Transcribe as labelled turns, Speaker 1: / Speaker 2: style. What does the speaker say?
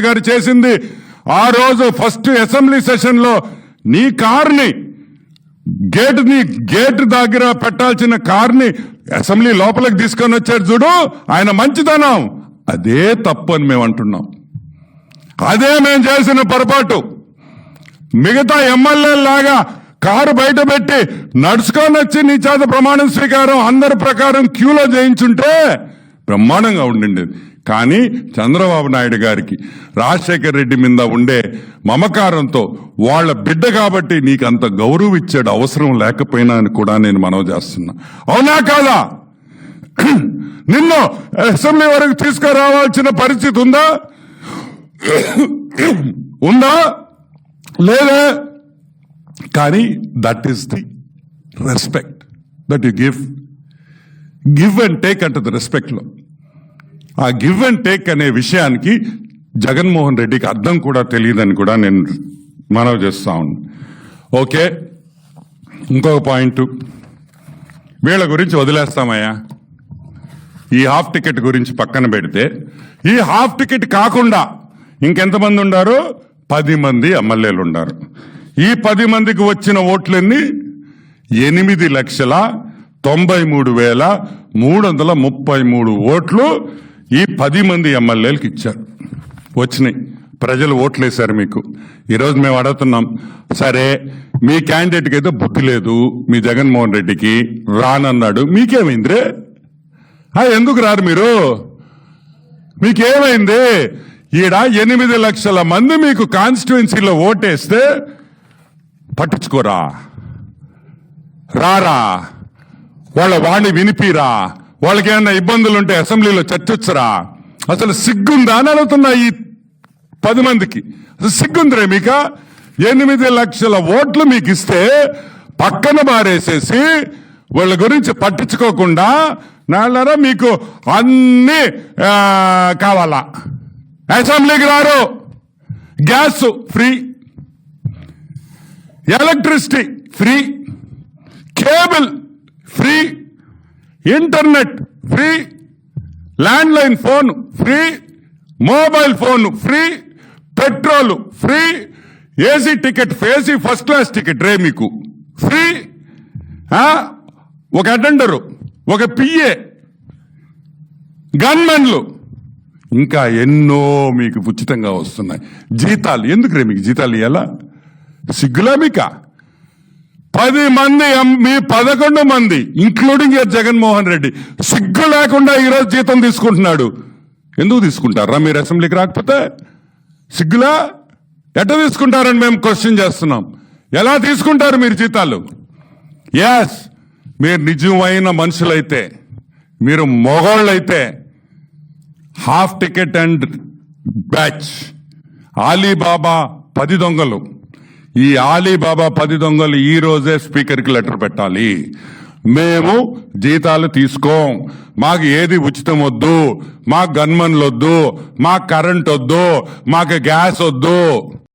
Speaker 1: గారు చేసింది. ఆ రోజు ఫస్ట్ అసెంబ్లీ సెషన్లో నీ కార్ని గేట్ని గేట్ దగ్గర పెట్టాల్సిన కార్ని అసెంబ్లీ లోపలికి తీసుకొని వచ్చాడు చూడు ఆయన మంచిదనం అదే తప్పు అని మేము అంటున్నాం. అదే మేము చేసిన పొరపాటు. మిగతా ఎమ్మెల్యే లాగా కారు బయట పెట్టి నడుచుకొని వచ్చి నీ చేత ప్రమాణం స్వీకారం అందరి ప్రకారం క్యూలో చేయించుంటే బ్రహ్మాండంగా ఉండిండేది. కానీ చంద్రబాబు నాయుడు గారికి రాజశేఖర్ రెడ్డి మీద ఉండే మమకారంతో వాళ్ళ బిడ్డ కాబట్టి నీకు అంత గౌరవం ఇచ్చాడు అవసరం లేకపోయినా అని కూడా నేను మనవి చేస్తున్నా. అవునా కాదా? నిన్ను అసెంబ్లీ వరకు తీసుకురావాల్సిన పరిస్థితి ఉందా? ఉందా? లేదా? కానీ that is the respect that you give give and take అంటది రెస్పెక్ట్లో ఆ గివ్ అండ్ టేక్ అనే విషయానికి జగన్మోహన్ రెడ్డికి అర్థం కూడా తెలియదని కూడా నేను మనవి చేస్తా ఉన్నాను ఓకే ఇంకొక పాయింట్. వీళ్ళ గురించి వదిలేస్తామయ్యా. ఈ హాఫ్ టికెట్ గురించి పక్కన పెడితే ఈ హాఫ్ టికెట్ కాకుండా ఇంకెంతమంది ఉండారు? పది మంది ఎమ్మెల్యేలు ఉన్నారు ఈ పది మందికి వచ్చిన ఓట్లన్నీ ఎనిమిది లక్షల తొంభై మూడు వేల మూడు వందల ముప్పై మూడు ఓట్లు ఈ పది మంది ఎమ్మెల్యేలకు ఇచ్చారు. వచ్చినాయి. ప్రజలు ఓట్లేశారు మీకు. ఈరోజు మేము అడుగుతున్నాం సరే మీ క్యాండిడేట్కి అయితే బుద్ధి లేదు మీ జగన్మోహన్ రెడ్డికి రానన్నాడు మీకేమైందిరే? ఆ, ఎందుకు రారు మీరు? మీకేమైంది? ఈడ ఎనిమిది లక్షల మంది మీకు కాన్స్టిట్యున్సీలో ఓటేస్తే పట్టించుకోరా? రారా? వాళ్ళ వాణి వినిపిరా? వాళ్ళకి ఏమైనా ఇబ్బందులు ఉంటే అసెంబ్లీలో చర్చొచ్చరా. అసలు సిగ్గుందా? అని అడుగుతున్నా ఈ పది మందికి. అసలు సిగ్గుందిరే మీక? ఎనిమిది లక్షల ఓట్లు మీకు ఇస్తే పక్కన బారేసేసి వాళ్ళ గురించి పట్టించుకోకుండా నాళ్ళరా మీకు అన్ని కావాలా? అసెంబ్లీకి రారు. Gas free. Electricity free. Cable internet free landline phone free mobile phone free petrol free AC ticket AC first class ticket రే మీకు. ఫ్రీ ఒక అటెండరు ఒక పిఏ గన్మెన్లు. ఇంకా ఎన్నో మీకు ఉచితంగా వస్తున్నాయి. జీతాలు ఎందుకు రే మీకు జీతాలు ఇవ్వాలా సిగ్గులా మీకా? పది మంది ఎం- మీ పదకొండు మంది ఇంక్లూడింగ్ యువర్ జగన్మోహన్ రెడ్డి సిగ్గు లేకుండా ఈరోజు జీతం తీసుకుంటున్నాడు. ఎందుకు తీసుకుంటారా? మీరు అసెంబ్లీకి రాకపోతే? సిగ్గులా? ఎట్ట తీసుకుంటారని మేము క్వశ్చన్ చేస్తున్నాం. ఎలా తీసుకుంటారు మీరు జీతాలు? ఎస్ మీరు నిజమైన మనుషులైతే మీరు మొగోళ్ళైతే half ticket and batch Ali Baba పది దొంగలు. ఈ ఆలీబాబా పది దొంగలు ఈ రోజే స్పీకర్కి లెటర్ పెట్టాలి. మేము జీతాలు తీసుకోం. మాకు ఏది ఉచితం వద్దు. మాకు గన్మన్లు వద్దు మాకు కరెంట్ వద్దు. మాకు గ్యాస్ వద్దు.